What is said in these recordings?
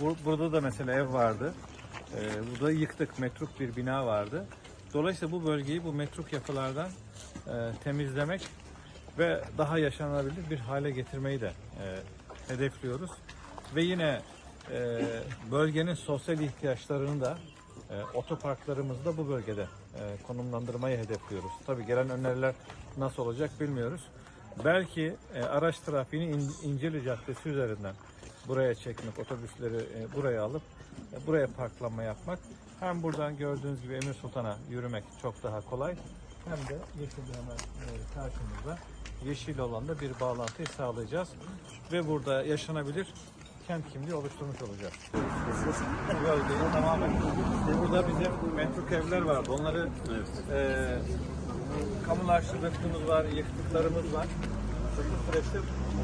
Bur- Burada da mesela ev vardı. Ee, burada yıktık. Metruk bir bina vardı. Dolayısıyla bu bölgeyi bu metruk yapılardan e, temizlemek ve daha yaşanabilir bir hale getirmeyi de e, hedefliyoruz. Ve yine e, bölgenin sosyal ihtiyaçlarını da e, otoparklarımızı da bu bölgede e, konumlandırmayı hedefliyoruz. Tabii gelen öneriler nasıl olacak bilmiyoruz. Belki e, araç trafiğini İn- İncirli Caddesi üzerinden buraya çekmek, otobüsleri e, buraya alıp e, buraya parklanma yapmak. Hem buradan gördüğünüz gibi Emir Sultan'a yürümek çok daha kolay. Hem de yeşil hemen e, karşımızda yeşil olanda bir bağlantıyı sağlayacağız. Ve burada yaşanabilir kent kimliği oluşturmuş olacağız. Bu bölgeyi tamamen. Burada bizim metruk evler vardı. Onları e, kamulaştırdıklarımız var, yıktıklarımız var. Bu süreçte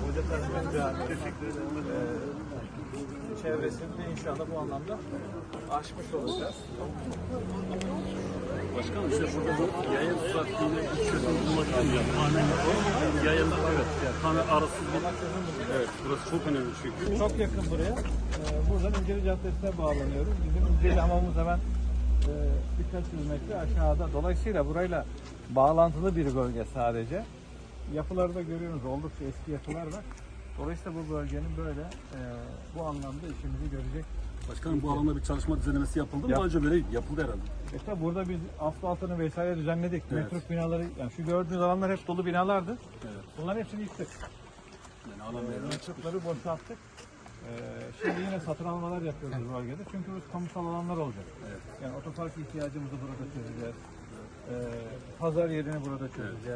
Hoca Tasman Camii e, çevresinde inşallah bu anlamda aşmış olacağız. Başkanım işte burada bu yayın trafiğine bir çözüm bulmak için ya. Hani yayın evet. Hani arasız bir Evet, burası çok önemli çünkü. Çok yakın buraya. Ee, buradan İncirli Caddesi'ne bağlanıyoruz. Bizim İncirli hamamımız hemen e, birkaç yüz metre aşağıda. Dolayısıyla burayla bağlantılı bir bölge sadece. Yapıları da görüyorsunuz. Oldukça eski yapılar var. Dolayısıyla bu bölgenin böyle e, bu anlamda işimizi görecek. Başkanım bu alanda bir çalışma düzenlemesi yapıldı mı? Yap- Daha önce böyle yapıldı herhalde. E tabi burada biz asfaltını vesaire düzenledik. Evet. Metruk binaları, yani şu gördüğünüz alanlar hep dolu binalardı. Evet. Bunların hepsini yıktık. Yani alan Ee. Metrukları boşalttık. Ee, şimdi yine satın almalar yapıyoruz bölgede. Çünkü burası kamusal alanlar olacak. Evet. Yani otopark ihtiyacımızı burada çözeceğiz. Ee, pazar yerini burada çözeceğiz.